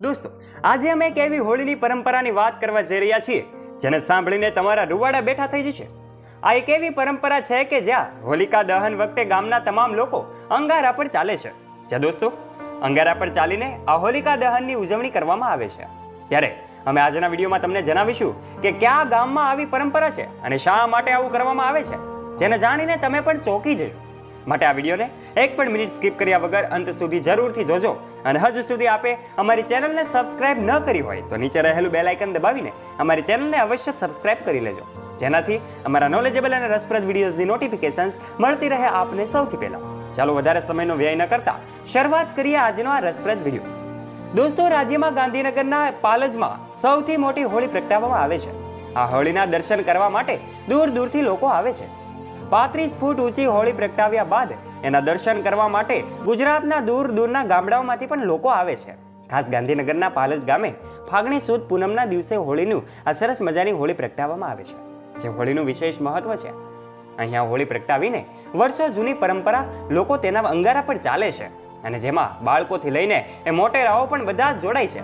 દોસ્તો, આજે અમે એક એવી હોળીની પરંપરાની વાત કરવા જઈ રહ્યા છીએ, જેને સાંભળીને તમારા રૂવાડા બેઠા થઈ જશે. આ એક એવી પરંપરા છે કે જ્યાં હોલિકા દહન વખતે ગામના તમામ લોકો અંગારા પર ચાલે છે. જ્યાં દોસ્તો, અંગારા પર ચાલીને આ હોલિકા દહનની ઉજવણી કરવામાં આવે છે. ત્યારે અમે આજના વિડીયોમાં તમને જણાવીશું કે કયા ગામમાં આવી પરંપરા છે અને શા માટે આવું કરવામાં આવે છે, જેને જાણીને તમે પણ ચોંકી જશો માટે આ વિડીયોને એક પણ મિનિટ સ્કીપ કર્યા વગર અંત સુધી જરૂરથી જોજો અને હજુ સુધી આપે અમારી ચેનલને સબસ્ક્રાઇબ ન કરી હોય તો નીચે રહેલું બેલ આઇકન દબાવીને અમારી ચેનલને અવશ્ય સબસ્ક્રાઇબ કરી લેજો. જેનાથી અમારા નોલેજેબલ અને રસપ્રદ વિડીયોઝની નોટિફિકેશન્સ મળતી રહે આપને સૌથી પહેલાં. ચાલો વધારે સમયનો વ્યય ન કરતા શરૂઆત કરીએ આજનો આ રસપ્રદ વીડિયો દોસ્તો, રાજ્યમાં ગાંધીનગરના પાલજમાં સૌથી મોટી હોળી પ્રગટાવવામાં આવે છે. આ હોળીના દર્શન કરવા માટે દૂર દૂરથી લોકો આવે છે. પાંત્રીસ ફૂટ ઊંચી હોળી પ્રગટાવ્યા બાદ એના દર્શન કરવા માટે ગુજરાતના દૂર દૂરના ગામડાઓમાંથી પણ લોકો આવે છે. ખાસ ગાંધીનગરના પાલજ ગામે ફાગણી સુદ પૂનમના દિવસે હોળીનું આ સરસ મજાની હોળી પ્રગટાવવામાં આવે છે, જે હોળીનું વિશેષ મહત્વ છે. અહીંયા હોળી પ્રગટાવીને વર્ષો જૂની પરંપરા લોકો તેના અંગારા પર ચાલે છે અને જેમાં બાળકોથી લઈને એ મોટેરાઓ પણ બધા જ જોડાય છે.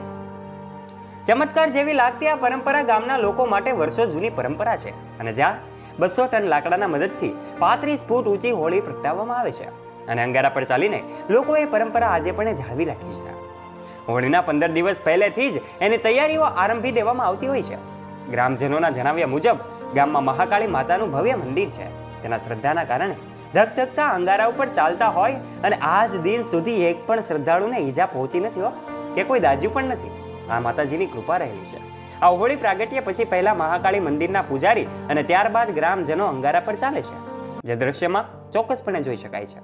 ચમત્કાર જેવી લાગતી આ પરંપરા ગામના લોકો માટે વર્ષો જૂની પરંપરા છે અને જ્યાં બસો ટન લાકડાના મદદથી પાંત્રીસ ફૂટ ઊંચી હોળી પ્રગટાવવામાં આવે છે. અને અંગારા પર ચાલીને લોકો એ પરંપરા આજે પણ જાળવી રાખી છે. હોળીના પંદર દિવસ પહેલેથી જ એની તૈયારીઓ આરંભી દેવામાં આવતી હોય છે. ગ્રામજનોના જણાવ્યા મુજબ, ગામમાં મહાકાળી માતાનું ભવ્ય મંદિર છે. તેના શ્રદ્ધાના કારણે ધકધકતા અંગારા ઉપર ચાલતા હોય અને આજ દિન સુધી એક પણ શ્રદ્ધાળુને ઈજા પહોંચી નથી હો, કે કોઈ દાજ્યું પણ નથી. આ માતાજીની કૃપા રહેલી છે. આ હોળી પ્રાગટ્ય પછી પહેલા મહાકાળી મંદિરના પૂજારી અને ત્યારબાદ ગ્રામજનો અંગારા પર ચાલે છે. જે દ્રશ્યમાં ચોક્કસપણે જોઈ શકાય છે.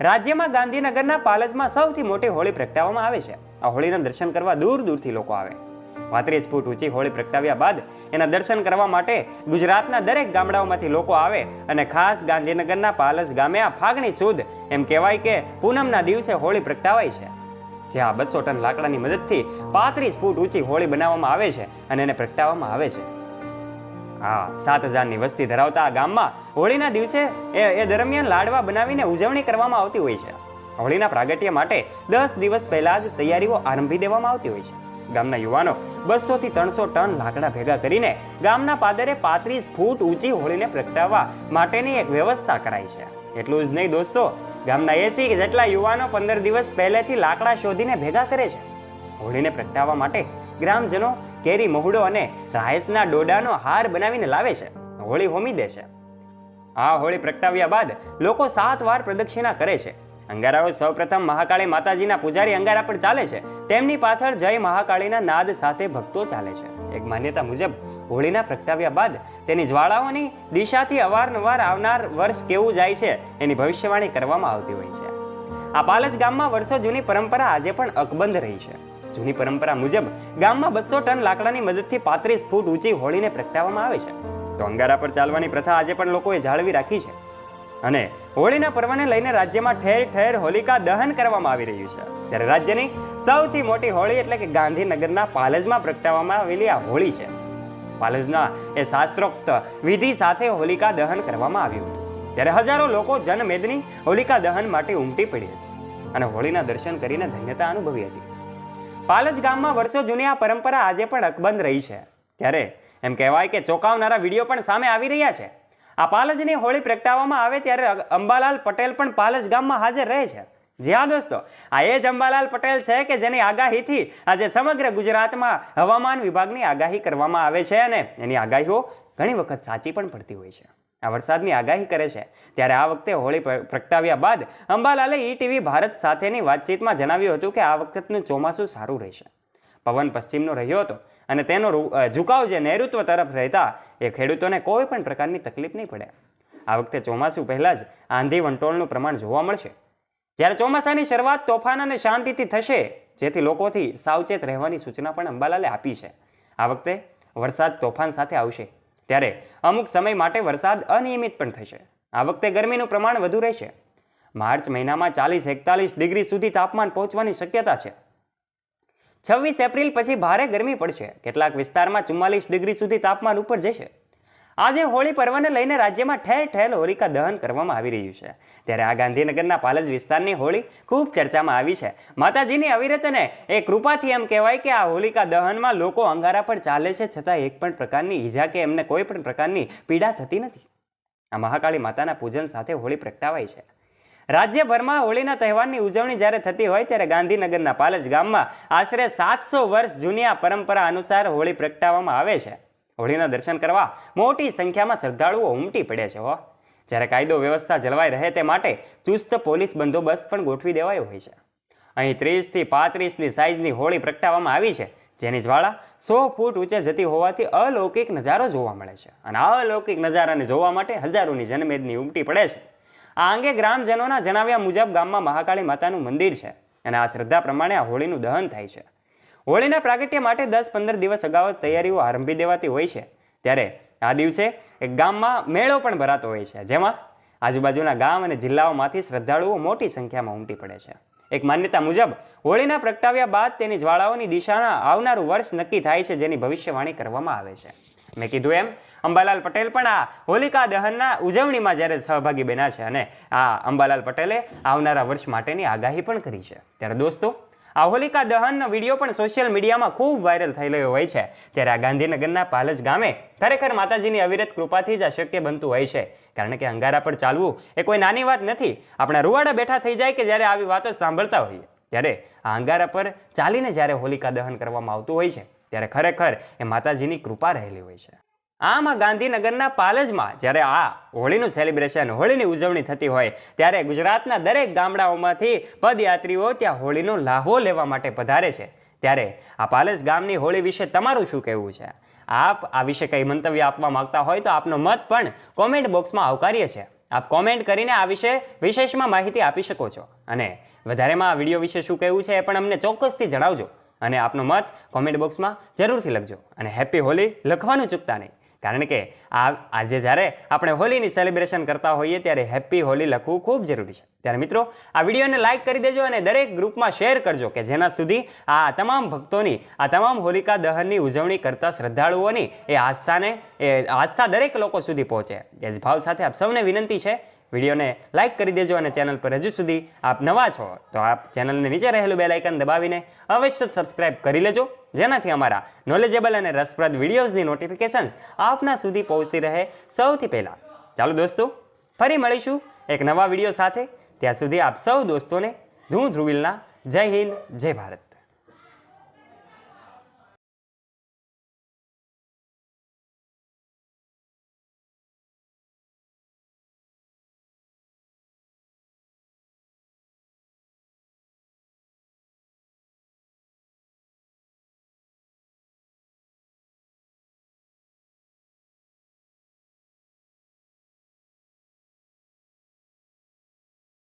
રાજ્યમાં ગાંધીનગરના પાલજમાં સૌથી મોટી હોળી પ્રગટાવવામાં આવે છે. આ હોળીના દર્શન કરવા દૂર દૂરથી લોકો આવે. પાંત્રીસ ફૂટ ઊંચી હોળી પ્રગટાવ્યા બાદ એના દર્શન કરવા માટે ગુજરાતના દરેક ગામડાઓમાંથી લોકો આવે અને ખાસ ગાંધીનગરના પાલજ ગામે આ ફાગણી સુદ એમ કહેવાય કે પૂનમના દિવસે હોળી પ્રગટાવાય છે. જ્યાં બસો ટન લાકડાની મદદથી પાંત્રીસ ફૂટ ઊંચી હોળી બનાવવામાં આવે છે અને એને પ્રગટાવવામાં આવે છે. હા, સાત હજારની વસ્તી ધરાવતા આ ગામમાં હોળીના દિવસે એ એ દરમિયાન લાડવા બનાવીને ઉજવણી કરવામાં આવતી હોય છે. હોળીના પ્રાગટ્ય માટે દસ દિવસ પહેલાં જ તૈયારીઓ આરંભી દેવામાં આવતી હોય છે. ગામના યુવાનો બસોથી ત્રણસો ટન લાકડા ભેગા કરીને ગામના પાદરે પાંત્રીસ ફૂટ ઊંચી હોળીને પ્રગટાવવા માટેની એક વ્યવસ્થા કરાઈ છે. એટલું જ નહીં દોસ્તો, ગામના એસી જેટલા યુવાનો પંદર દિવસ પહેલેથી લાકડા શોધીને ભેગા કરે છે. હોળીને પ્રગટાવવા માટે ગ્રામજનો કેરી, મહુડો અને રાયસના ડોડાનો હાર બનાવીને લાવે છે. હોળી હોમી દે છે. આ હોળી પ્રગટાવ્યા બાદ લોકો સાત વાર પ્રદક્ષિણા કરે છે. અંગારાઓ સૌપ્રથમ મહાકાળી માતાજીના પૂજારી અંગારા પર ચાલે છે. તેમની પાછળ જય મહાકાળીના નાદ સાથે ભક્તો ચાલે છે. એક માન્યતા મુજબ હોળીના પ્રગટાવ્યા બાદ તેની જ્વાળાઓની દિશાથી અવારનવાર આવનાર વર્ષ કેવું જાય છે એની ભવિષ્યવાણી કરવામાં આવતી હોય છે. આ પાલજ ગામમાં વર્ષો જૂની પરંપરા આજે પણ અકબંધ રહી છે. જૂની પરંપરા મુજબ ગામમાં બસો ટન લાકડાની મદદથી પાંત્રીસ ફૂટ ઊંચી હોળીને પ્રગટાવવામાં આવે છે. તો અંગારા પર ચાલવાની પ્રથા આજે પણ લોકોએ જાળવી રાખી છે. અને હોળીના પર્વને લઈને રાજ્યમાં ઠેર ઠેર હોલિકા દહન કરવામાં આવી રહ્યું છે. ત્યારે રાજ્યની સૌથી મોટી હોળી એટલે કે ગાંધીનગરના પાલજમાં પ્રગટાવવામાં આવેલી આ હોળી છે. પાલજના એ શાસ્ત્રોક્ત વિધિ સાથે હોલિકા દહન કરવામાં આવ્યું હતું. ત્યારે હજારો લોકો જનમેદની હોલિકા દહન માટે ઉમટી પડી હતી અને હોળીના દર્શન કરીને ધન્યતા અનુભવી હતી. પાલજ ગામમાં વર્ષો જૂની આ પરંપરા આજે પણ અકબંધ રહી છે. ત્યારે એમ કહેવાય કે ચોંકાવનારા વીડિયો પણ સામે આવી રહ્યા છે. આ પાલજની હોળી પ્રગટાવવામાં આવે ત્યારે અંબાલાલ પટેલ પણ પાલજ ગામમાં હાજર રહે છે. જી હા, દોસ્તો. આ એ જ અંબાલાલ પટેલ છે કે જેની આગાહીથી આજે સમગ્ર ગુજરાતમાં હવામાન વિભાગની આગાહી કરવામાં આવે છે અને એની આગાહીઓ ઘણી વખત સાચી પણ પડતી હોય છે. આ વરસાદની આગાહી કરે છે. ત્યારે આ વખતે હોળી પ્રગટાવ્યા બાદ અંબાલાલે ઈટીવી ભારત સાથેની વાતચીતમાં જણાવ્યું હતું કે આ વખતનું ચોમાસું સારું રહેશે. પવન પશ્ચિમનો રહ્યો હતો અને તેનો ઝુકાવ જે નૈઋત્વ તરફ રહેતા એ ખેડૂતોને કોઈ પણ પ્રકારની તકલીફ નહીં પડે. આ વખતે ચોમાસું પહેલાં જ આંધી વંટોળનું પ્રમાણ જોવા મળશે. જ્યારે ચોમાસાની શરૂઆત તોફાન અને શાંતિથી થશે, જેથી લોકોથી સાવચેત રહેવાની સૂચના પણ અંબાલાલે આપી છે. આ વખતે વરસાદ તોફાન સાથે આવશે, ત્યારે અમુક સમય માટે વરસાદ અનિયમિત પણ થશે. આ વખતે ગરમીનું પ્રમાણ વધુ રહેશે. માર્ચ મહિનામાં ચાલીસ એકતાલીસ ડિગ્રી સુધી તાપમાન પહોંચવાની શક્યતા છે. છવ્વીસ એપ્રિલ પછી ભારે ગરમી પડશે. કેટલાક વિસ્તારમાં ચુમ્માલીસ ડિગ્રી સુધી તાપમાન ઉપર જશે. આજે હોળી પર્વને લઈને રાજ્યમાં ઠેર ઠેર હોલિકા દહન કરવામાં આવી રહ્યું છે. ત્યારે આ ગાંધીનગરના પાલજ વિસ્તારની હોળી ખૂબ ચર્ચામાં આવી છે. માતાજીની અવિરતને એ કૃપાથી એમ કહેવાય કે આ હોલિકા દહનમાં લોકો અંગારા પર ચાલે છે, છતાં એક પણ પ્રકારની ઈજા કે એમને કોઈ પણ પ્રકારની પીડા થતી નથી. આ મહાકાળી માતાના પૂજન સાથે હોળી પ્રગટાવાય છે. રાજ્યભરમાં હોળીના તહેવારની ઉજવણી જ્યારે થતી હોય ત્યારે ગાંધીનગરના પાલજ ગામમાં આશરે સાતસો વર્ષ જૂની આ પરંપરા અનુસાર હોળી પ્રગટાવવામાં આવે છે. હોળીના દર્શન કરવા મોટી સંખ્યામાં શ્રદ્ધાળુઓ ઉમટી પડે છે હો. જ્યારે કાયદો વ્યવસ્થા જળવાઈ રહે તે માટે ચુસ્ત પોલીસ બંદોબસ્ત પણ ગોઠવી દેવાયો હોય છે. અહીં ત્રીસથી પાંત્રીસની સાઇઝની હોળી પ્રગટાવવામાં આવી છે, જેની જ્વાળા સો ફૂટ ઊંચે જતી હોવાથી અલૌકિક નજારો જોવા મળે છે અને અલૌકિક નજારાને જોવા માટે હજારોની જનમેદની ઉમટી પડે છે. આ અંગે ગ્રામજનોના જણાવ્યા મુજબ ગામમાં મહાકાળી માતાનું મંદિર છે અને આ શ્રદ્ધા પ્રમાણે આ હોળીનું દહન થાય છે. હોળીના પ્રાગટ્ય માટે દસ પંદર દિવસ અગાઉ તૈયારીઓ આરંભી દેવાતી હોય છે. ત્યારે આ દિવસે એક ગામમાં મેળો પણ ભરાતો હોય છે. જેમાં આજુબાજુના ગામ અને જિલ્લાઓમાંથી શ્રદ્ધાળુઓ મોટી સંખ્યામાં ઉમટી પડે છે. એક માન્યતા મુજબ, હોળીના પ્રગટાવ્યા બાદ તેની જ્વાળાઓની દિશાના આવનારું વર્ષ નક્કી થાય છે જેની ભવિષ્યવાણી કરવામાં આવે છે. મેં કીધું એમ, અંબાલાલ પટેલ પણ આ હોલિકા દહનના ઉજવણીમાં જ્યારે સહભાગી બન્યા છે અને આ અંબાલાલ પટેલે આવનારા વર્ષ માટેની આગાહી પણ કરી છે. ત્યારે દોસ્તો આ હોલિકા દહનનો વીડિયો પણ સોશિયલ મીડિયામાં ખૂબ વાયરલ થઈ રહ્યો હોય છે. ત્યારે આ ગાંધીનગરના પાલજ ગામે ખરેખર માતાજીની અવિરત કૃપાથી જ આ શક્ય બનતું હોય છે. કારણ કે અંગારા પર ચાલવું એ કોઈ નાની વાત નથી. આપણા રૂવાડા બેઠા થઈ જાય કે જ્યારે આવી વાતો સાંભળતા હોઈએ. ત્યારે આ અંગારા પર ચાલીને જ્યારે હોલિકા દહન કરવામાં આવતું હોય છે, ત્યારે ખરેખર એ માતાજીની કૃપા રહેલી હોય છે. આમ ગાંધીનગરના પાલજમાં જ્યારે આ હોળીનું સેલિબ્રેશન હોળીની ઉજવણી થતી હોય, ત્યારે ગુજરાતના દરેક ગામડાઓમાંથી પદયાત્રીઓ ત્યાં હોળીનો લાહો લેવા માટે પધારે છે. ત્યારે આ પાલજ ગામની હોળી વિશે તમારું શું કહેવું છે? આપ આ વિશે કંઈ મંતવ્ય આપવા માંગતા હોય તો આપનો મત પણ કોમેન્ટ બોક્સમાં આવકારીએ છે આપ કોમેન્ટ કરીને આ વિશે વિશેષમાં માહિતી આપી શકો છો. અને વધારેમાં આ વીડિયો વિશે શું કહેવું છે એ પણ અમને ચોક્કસથી જણાવજો. અને આપનો મત કોમેન્ટ બોક્સમાં જરૂરથી લખજો. અને હેપી હોલી લખવાનું ચૂકતા નહીં. કારણ કે આ આજે જ્યારે આપણે હોલીની સેલિબ્રેશન કરતા હોઈએ ત્યારે હેપી હોલી લખવું ખૂબ જરૂરી છે. ત્યારે મિત્રો, આ વિડીયોને લાઇક કરી દેજો અને દરેક ગ્રુપમાં શેર કરજો કે જેના સુધી આ તમામ ભક્તોની, આ તમામ હોલિકા દહનની ઉજવણી કરતા શ્રદ્ધાળુઓની એ આસ્થાને, એ આસ્થા દરેક લોકો સુધી પહોંચે. એ જ ભાવ સાથે આપ સૌને વિનંતી છે વિડીયોને લાઇક કરી દેજો અને ચેનલ પર હજુ સુધી આપ નવા છો, તો આપ ચેનલને નીચે રહેલું બેલાઇકન દબાવીને અવશ્ય સબસ્ક્રાઇબ કરી લેજો, જેનાથી અમારા નોલેજેબલ અને રસપ્રદ વિડીયોઝની નોટિફિકેશન્સ આપના સુધી પહોંચતી રહે સૌથી પહેલાં. ચાલો દોસ્તો, ફરી મળીશું એક નવા વીડિયો સાથે. ત્યાં સુધી આપ સૌ દોસ્તોને ધૂ ધ્રુવિલના જય હિન્દ, જય ભારત.